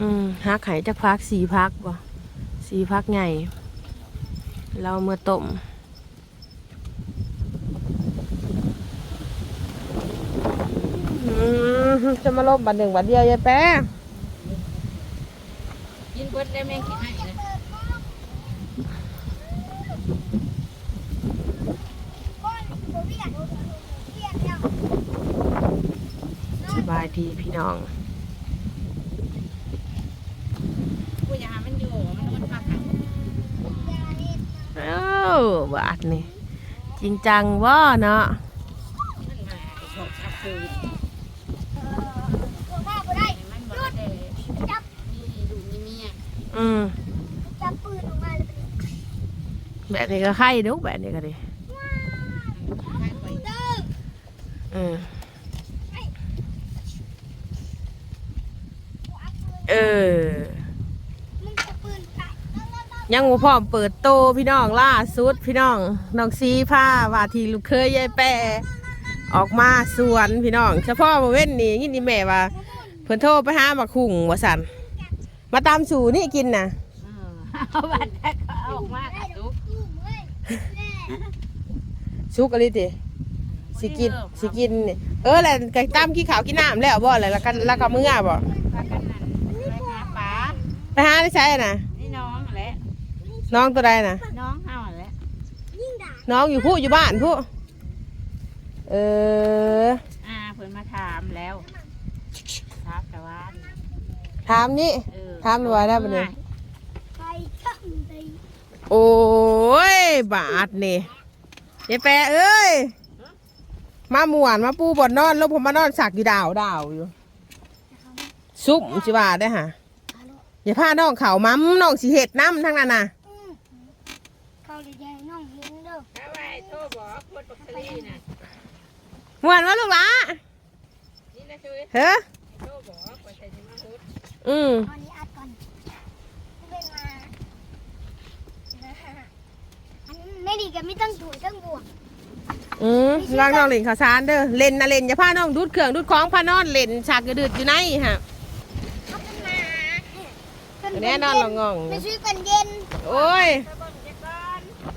อืมฮักไข่จักพักสี่พักบ่สี่พักไงเราเมื่อต้มจะมาลบบันหนึ่งบันเดียวยายแป๊ะกินเบิดได้แม่งกินให้นะสบายดีพี่น้อง กูอยากให้มันอยู่มันอดพักกัน เอ้าบาดนี่จริงจังว่าเนาะมันมาชอบชักคืนให้มันบ่ได้มีดูมีเมียอืมจับปืนออกมาเลยแบบนี้ก็ไข่ดุแบบนี้ก็ดีให้ได้ออืมเออ มึงจะปืนใส่ ยังบ่พร้อมเปิดโตพี่น้องล่าสุดพี่น้องน้องซีผ้าว่าทีลูกเคยยายแปะออกมาสวนพี่น้องเฉพาะมาเว้นนี่ยินดีแม่ว่าเพิ่นโทรไปหามาคุงว่าสันมาตามสู่นี่กินนะเอาบัตรแล้วก็เอาออกมาค่ะทุกสุกอะไรติสิกินสิกิน เออแล้วกตามขี้ขาวกินน้ำแล้วบ่แล้วแล้วก็แล้วก็มื้อบ่ไปหาไปหาได้ใช่น่ะนี่น้องแหละ น้องตัวใดน่ะ น้องเฮาแหละยิ่งด่าน้องอยู่ผู้อยู่บ้านผู้เออ อ่าเพิ่นมาถามแล้วถามแต่ว่าถามนี่ เออถามดูว่าได้ปะเนี่ย ไปช่างไปโอ้ย บาทนี่ยายแปะเอ้ย มาหมวนมาปูบอนนอนแล้วผมมานอนสักอยู่ดาวดาวอยู่ ซุ่มสิว่าได้อฮะอย่าพาน้องเขามัมน้องสิเห็ดน้ำทั้งนั้นน่ะ อืมเขาจะแย่งน้องเห็นเด้อ ถ้าว่าให้โทรบอกคนบักซรีน่ะหมวนว่าลูกหละนี่นะช่วยเฮ้อโทรบอกว่าใส่สิมาฮุดอืมตอนนี้อัดก่อนไม่เป็นมาอันนี้ไม่ดีกันไม่ต้องถูต้องบวกอืมวางน้องเล่นข่าวสารเด้อเล่นนะเล่นอย่าพาน้องดูดเครื่องดูดของพานอนเล่นฉากกระดืดอยู่ไหนฮะเขาเป็นมาแน่นอนเรางงไปซื้อกันเย็น โอ้ย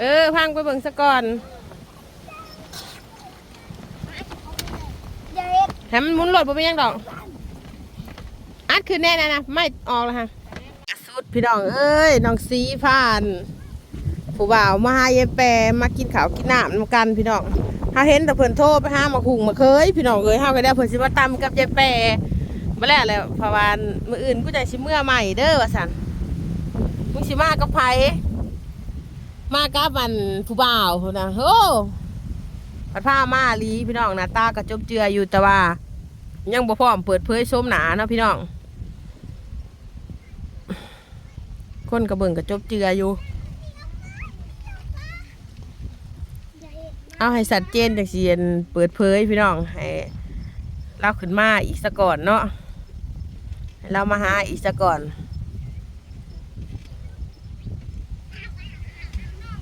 เออพังไปเบิ่งซะก่อน เดี๋ยวเฮ็ด แถมมันหมุนรถบ่เป็นหยังดอก อัดคือแน่นะนะไม่ออกแล้วฮะสุดพี่น้องเอ้ยน้องสีผ่าน ผู้บ่าวมาหายายแปรมากินข้าวกินน้ำนำกันพี่น้องถ้าเห็นแต่เพิ่นโทรไปหามาคุงมาเคย พี่น้องเอ้ยเฮาก็ได้เพิ่นสิมาตำกับยายแปรบ่แล้วแหล้วเพราะว่ามื้ออื่นกูจะสิเมื่อใหม่เด้อว่าซั่นมึงสิมากับไผมากับมันผู้บ่าวพุ่นน่ะโห พัดผ้ามาลีพี่น้องหน้าตากระจบเจืออยู่แต่ว่า ยังบ่พร้อมเปิดเผยชมหนาเนาะพี่น้อง คนกระเบิ่งกระจบเจืออยู่ เอาให้สัดเจนจากเสียนเปิดเผยพี่น้องให้เราขึ้นมาอีกสะก่อนเนาะเรามาหาอีกสะก่อน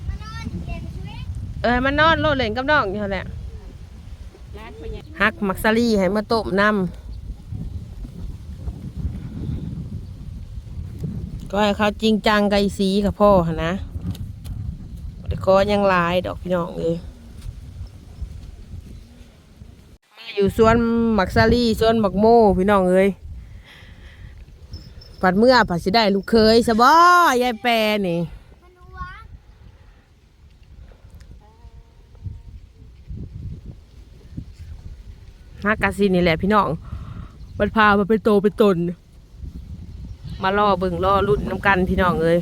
มานอนเย็นช่วย เออมันนอนโลดเล่นกับน้องอยู่แหละฮักมักซารี่ให้มาต้มน้ำก็ให้เขาจริงจังกับสีกับพ่อนะแต่คอยังลายดอกพี่น้องเลยมาอยู่สวนมักซารี่สวนมักโมพี่น้องเอ้ยปัดเมื่อปัดสิได้ลูกเคยสบอยายแปรนี่ มันวะ ฮักกาซินี่แหละพี่น้องมันพามาเป็นโตเป็นตน มาล่อเบิ่งล่อรุ่นน้ำกันพี่น้องเอ้ย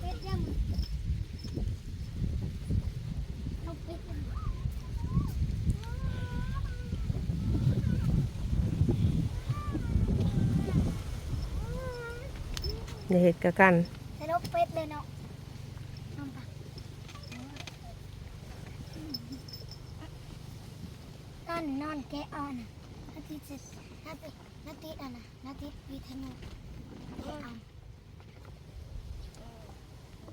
เด็ดยังอย่าเหตุกะกัน เป็ดเลยเนาะนอนปะนอนนอนแกอ่อนน่ะนาทีสร็จนาทีนาทีอะนะนาทีวิทนุแกอ่อน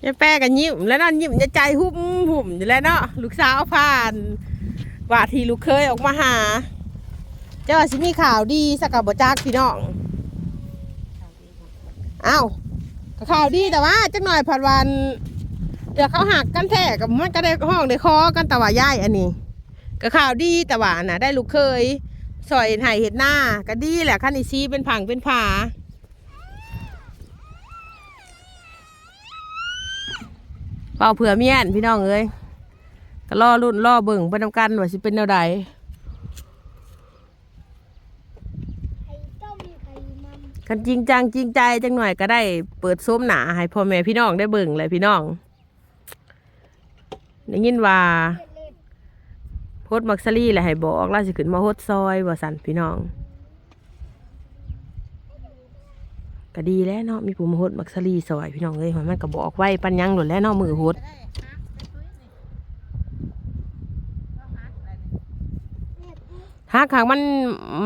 ยายแป้กันยิ้มแล้วเนอนยิ้มจะใจหุ่มหุ่มอยู่แล้วเนาะลูกสาวผ่านว่าทีลูกเคยออกมาหา เจ้าสิมีข่าวดีสักกับบจากพี่น้องอ้าว ข่าวดีแต่ว่าจักหน่อยผัดวันเดี๋ยวเขาหักกันแท้กับมันก็ได้ห้องได้คอกันแต่ว่าย่ายอันนี้ ก็ข่าวดีแต่ว่าน่ะ ได้ลูกเคยสอยไห่เห็ดหน้าก็ดีแหละขั้นอีซีเป็นผังเป็นผาเป่าเผื่อเมียนพี่น้องเอ้ยก็ล่อรุ่นล่อเบิ่งไปนำกันว่าสิเป็นแนวใด ไข่ต้มไข่ันจริงจังจริงใจจังหน่อยก็ได้เปิดซุ้มหนาให้พ่อแม่พี่น้องได้เบิ่งเลยพี่น้องได้ยินว่าโฮดมักซารี่แหละให้บอกล่าสิขึ้นมาโฮดซอยว่าสันพี่น้อง ก็ดีแล้วเนาะมีผู้มาโฮดมักซารี่ซอยพี่น้องเอ้ยมันก็บอกไว้ปันยังหลุดแล้วเนาะมือโฮด ได้ฮักไปตุ้ยนี่ต้อง ฮักอะไรนี่เล็ดฮักหากมัน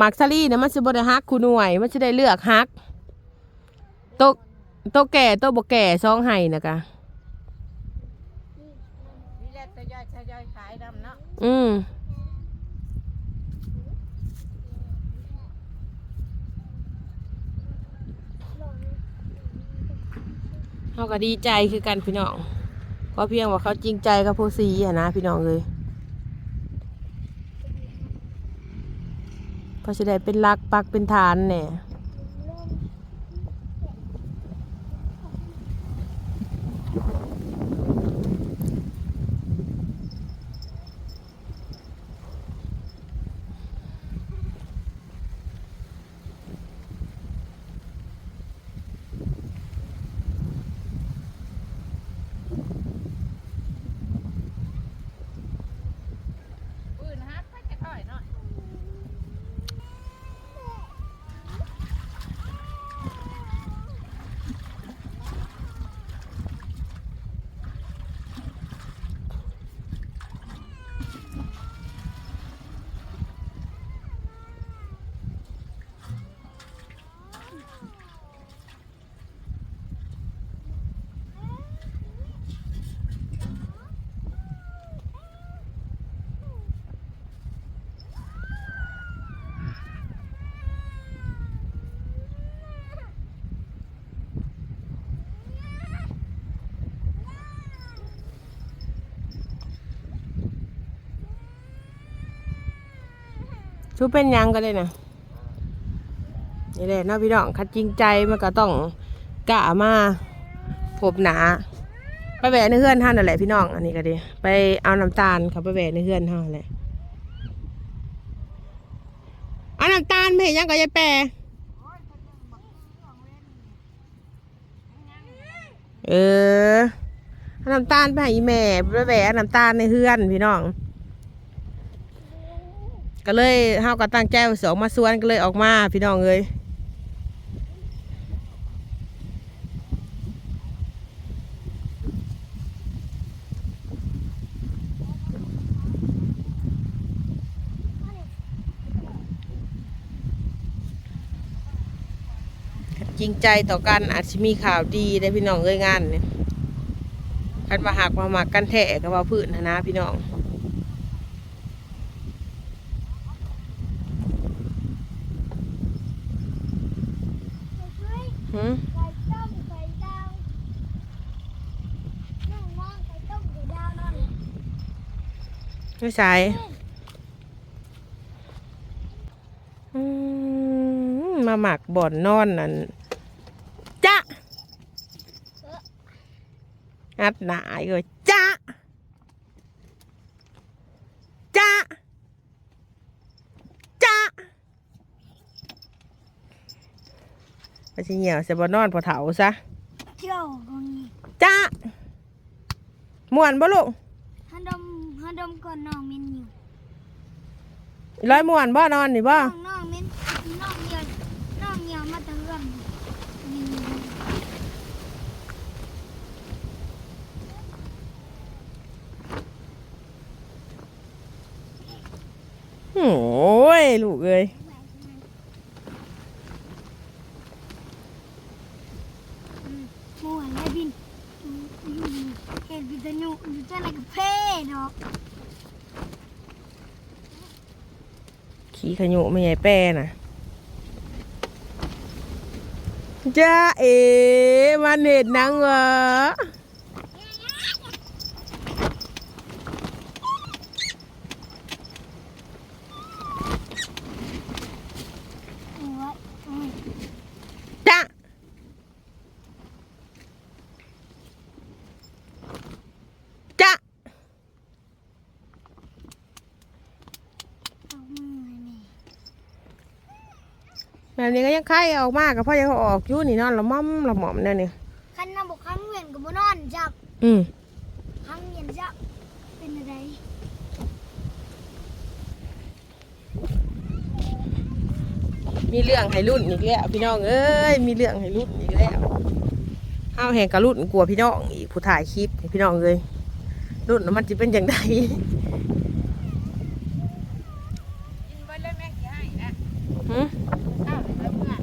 มักซารี่เนี่ยมันสิบ่ได้ฮักคู่หน่วย มันสิได้เลือกฮักโตะโตะแก่โตะบ่แก่ซองไห้นะกะนี่แหละทยอยทยอยขายดำเนาะอืมเขาก็ดีใจคือกันพี่น้องก็เพียงว่าเขาจริงใจกับผู้ซีอะนะพี่น้องเลย พอจะได้เป็นรักปักเป็นฐานเนี่ย ลม ปืนฮักไปจะถอยเนาะ ชูเป็นยังก็เลยนะนี่แหละเนาะพี่น้องคัดจริงใจมันก็ต้องกะมาพบหนาไปแหวะในเฮือนท่านนั่นแหละพี่น้องอันนี้ก็ดี ไปเอาน้ำตาลเขาไปแหวะในเฮือนท่านแหละเอาน้ำตาลไปเห็นยังก็ยายแปรเออเอาน้ำตาลไปให้แม่ไปแหวะเอาน้ำตาลในเฮือนพี่น้อง ก็เลยเฮาก็ตั้งใจว่าสิออกมาสวนก็เลยออกมาพี่น้องเอ้ยจริงใจต่อกันอาจจะมีข่าวดีได้พี่น้องเอ้ยงานเนี่ยคันมาหักมาหมักกันแท้ก็ว่าพื้นนะนะพี่น้อง เฮ้ย หืม ไข่ต้มไข่ดาวนั่งมองไข่ต้มไข่ดาวนอน ไม่ใช่อืมมาหมักบ่อนนอนนั่นจ้ะอัดหนาอีก็จ้ะจ้ะจ้ะไปสิเหี่ยวใส่บ่นอนพอเถาซะเที่ยวตรงนี้จ้ะม่วนบ่ลูกฮันดม ฮันดมก่อนน้องมินอยู่ร้อยม่วนบ่นอนนี่บ่น้องน้องมินน้องเหี่ยวน้องเหี่ยวมาตะเรื่องมินอยู่โอ้ยลูกเอ้ยหมูหันและบินเห็นวิทยุอยู่เจ้าอะไรกับเพ่ดอก ขี่ขยุไม่ใหญ่แป้น่ะจ้าเอ๋มันเห็ดนังเหรอ โอ้ยอืม จ้าจ้า เอามือให้ แม่แบบนี้ก็ยังไข่ออกมากกับพ่อยังเอาออกอยู่นี่เนอนละม่อมละหม่อมเนี่ยนี่คันน้ำบอกครั้งเวียนกับบุนอนจับอืมครั้งเวียนจับเป็นอะไรมีเรื่องให้รุ่นอีกแล้วพี่น้องเอ้ยมีเรื่องให้รุ่นอีกแล้วเฮาแห่งกระรุ่นกลัวพี่น้องอีกผู้ถ่ายคลิปนี่พี่น้องเลยรุ่นแล้วมันจะเป็นอย่างไรกินไว้เลยแม่กี่ให้นะ หืม ข้าวเลยเมื่อ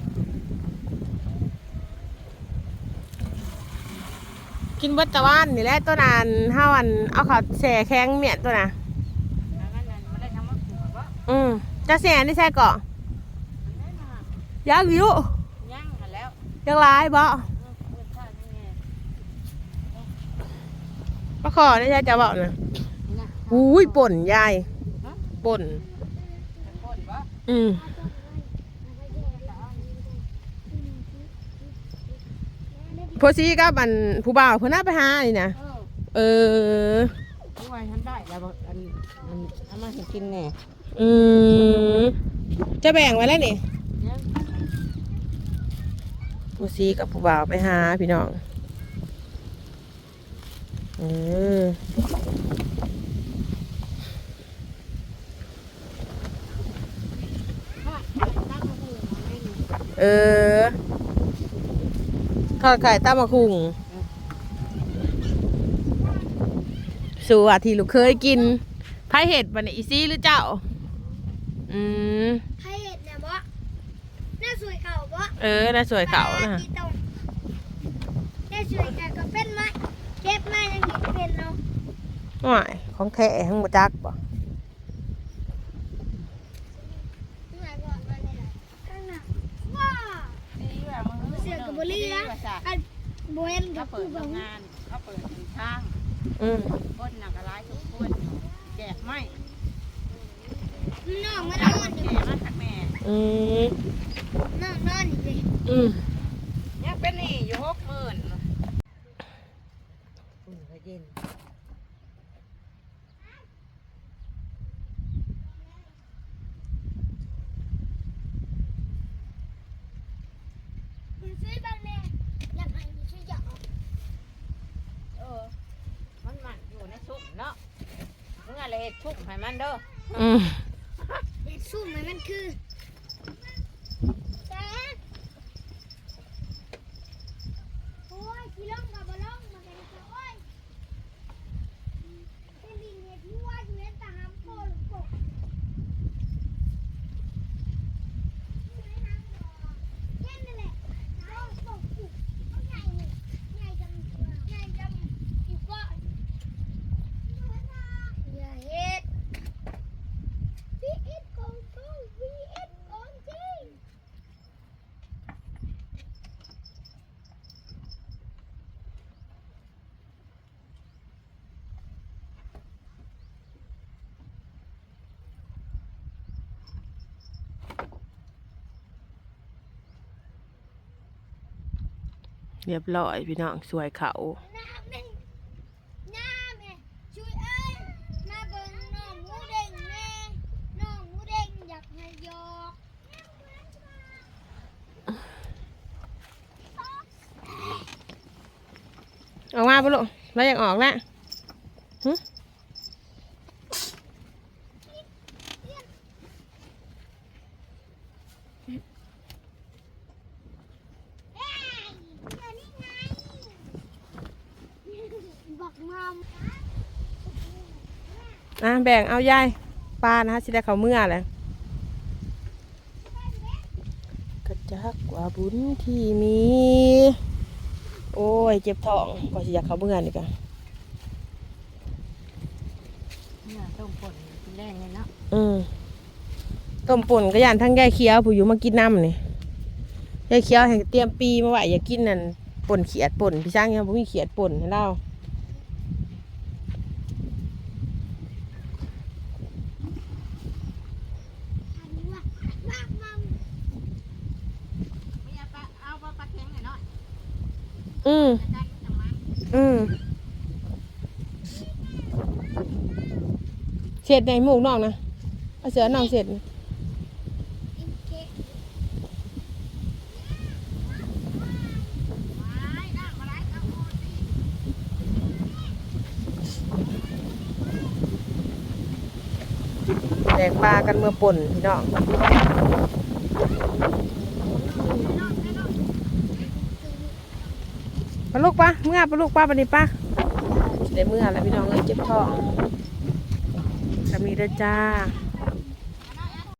กินเบัตตะวันนี่แหละตัวนั้นเฮาอันเอาเขาแช่แข็งเมียตัวน่ะแล้วมันนั่นไม่ได้ทำมาขู่ว่าอืมจะแช่นี่ใช่ก่อมันได้มายังอยู่ย่างกันแล้วยังหลายบ่เออเพื่อนข้าวนี่ไงมาขอนี่ใช่จะบอกนะนี่นะอุ้ยป่นยายฮะป่นเป็นคนวะอืม พอซีกับมันผู้บ่าวเพิ่นน่าไปหานี่นะเออเออทุกวันฉันได้แล้วบอกอันมันเอามาให้กินแน่อืมจะแบ่งไว้แล้วนี่เนี่ยผู้ซีกับผู้บ่าวไปหาพี่น้องเออตั้งมาหูมาไม่รู้เออ ทอดไข่ต้มมะคุงสูอาที่ลูกเคยกินไผ่เห็ดบันอีซี่หรือเจ้า อืมให้เห็ดเนี่ยบ่หน้าสวยเก่าบ่เออน่าสวยเขานะที่ตรงหน้าสวยเก่าก็เป็นไม้เก็บไม้ยังเห็นเป็นเนาะหน่อยของแท้ทั้งบจักบ่ หน่อยก่อนมาเลยล่ะข้างหน้าว้า ดีว่ามึง เสือกับบุรีนะว่าจ้ะอันโบเห็นกัเขาบเปิผู้ดบ่โรงงานเขาเปิดเป็นทางอืมคนหนักอะไรทุกคนแจกไม่น้องมาจันกอนอแจยู่กมาจากแม่อืมน้องนอนอยู่เลยอืมยังเป็นหนี่อยู่หกหมื่นอุ่นก็เย็น คุณซื้อบางแน่อยากให้มีช่วยหยอก เออ มันมันอยู่ในชุกเนาะมึงอะไรเห็ด ชุกให้มันเด้ออืมเด็ดสู้ไหมมันคือแซ่บโอ้ยกี่ล่องกับบล่องมาเป็นตัวโอ้ยเป็นดินเห็ดหัวอยู่เห็นตาหำโกลกกเย็นนั่นแหละเอาปกปุกเอาใหญ่นี่ใหญ่จังใหญ่จังอีกก้อนอย่าเฮ็ด วีเอ็ดของจริงวีเอ็ดของจริง เรียบร้อยพี่น้องสวยเขาน้ำหนึ่งน้ำแม่ช่วยเอ้ยมาเบิ่งน้องหมูเด้งแม่น้องหมูเด้งอยากให้ยอกออกมาปะลูกแล้วยังออกแล้วหึ เอ้ยเดี๋ยวนี้ไงบอกมอม อะแบ่งเอายายปลานะฮะสิได้เขาวเมื่อแหละกระจักว่าบุญที่มี โอ้ยยเจ็บท้องก็สิอยากเข้าเมื่อนี่กันเนื้อต้มป่นกินแรงเลยเนาะอืมต้มป่นก็ย่านทั้งยายเคี้ยวผู้อยู่มากินน้ำนี่ยายเคี้ยวให้เตรียมปีมาไว้อย่ากินนั่นป่นเขียดป่นพี่ช่างยังบ่มีเขียดป่นให้เรา อันนี้ว่ามากมัง ไม่เอาปลาเอาปลาปลาเค็งหน่อยเนาะ อืมอืมเสร็จในหมูกนอกนะเอาเสือนอกเสร็จแดกปลากันเมื่อป่นพี่น้อง ปลาลูกปะเมื่อปลาลูกปลาปลานี่ปะได้เมื่อแล้วพี่น้องเอ้ยเจ็บท้องกำนี้เด้อจ้า